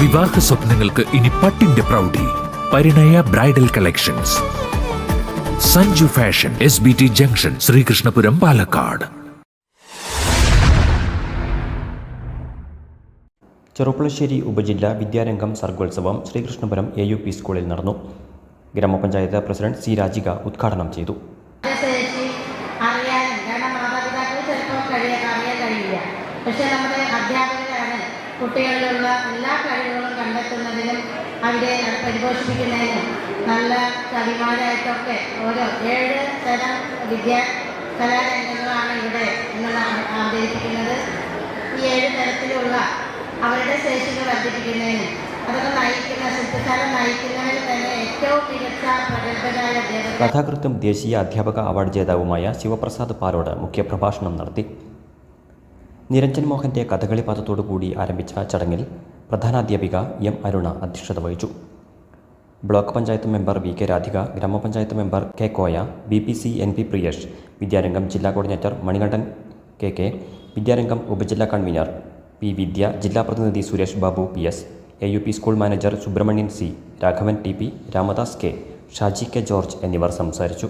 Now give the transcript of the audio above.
വിവാഹ സ്വപ്നങ്ങൾക്ക് ഇനി പട്ടിന്റെ പ്രൗഢി. Parinaya bridal collections. Sanju fashion S B T junction Sreekrishnapuram Palakkad. Cherpulassery ഉപജില്ല Vidyarangam Sargotsavam Sreekrishnapuram A U P സ്കൂളിൽ നടന്നു. ഗ്രാമപഞ്ചായത്ത് പ്രസിഡന്റ് സി രാജിക ഉദ്ഘാടനം ചെയ്തു. പക്ഷേ നമ്മുടെ അധ്യാപകരാണ് കുട്ടികളിലുള്ള എല്ലാ കഴിവുകളും കണ്ടെത്തുന്നതിനും അവരെ പരിപോഷിപ്പിക്കുന്നതിനും നല്ല കവിമാരായിട്ടൊക്കെ ഓരോ ഏഴ് തരം വിദ്യാ കലാരംഗങ്ങളാണ് ഇവിടെ എന്നുള്ളതാണ് അവതരിപ്പിക്കുന്നത് ഈ ഏഴ് തരത്തിലുള്ള അവരുടെ ശേഷികൾ വർദ്ധിപ്പിക്കുന്നതിനും അതൊക്കെ നയിക്കുന്ന ശില്പശാലം നയിക്കുന്നതിന് തന്നെ ഏറ്റവും മികച്ച പ്രഗത്ഭരായ കഥാകൃത്തും ദേശീയ അധ്യാപക അവാർഡ് ജേതാവുമായ ശിവപ്രസാദ് പാലോട് മുഖ്യപ്രഭാഷണം നടത്തി. നിരഞ്ജൻ മോഹന്റെ കഥകളി പദത്തോടുകൂടി ആരംഭിച്ച ചടങ്ങിൽ പ്രധാനാധ്യാപിക എം അരുണ അധ്യക്ഷത വഹിച്ചു. Block panchayat member V K Radhika ഗ്രാമപഞ്ചായത്ത് member K Koya B P C N P Priyesh Vidyarangam ജില്ലാ coordinator Manikandan K K Vidyarangam ഉപജില്ലാ കൺവീനർ പി വിദ്യ ജില്ലാ പ്രതിനിധി Suresh Babu P S A U P school manager Subrahmanyan C Raghavan T P Ramadas K Shaji K George എന്നിവർ സംസാരിച്ചു.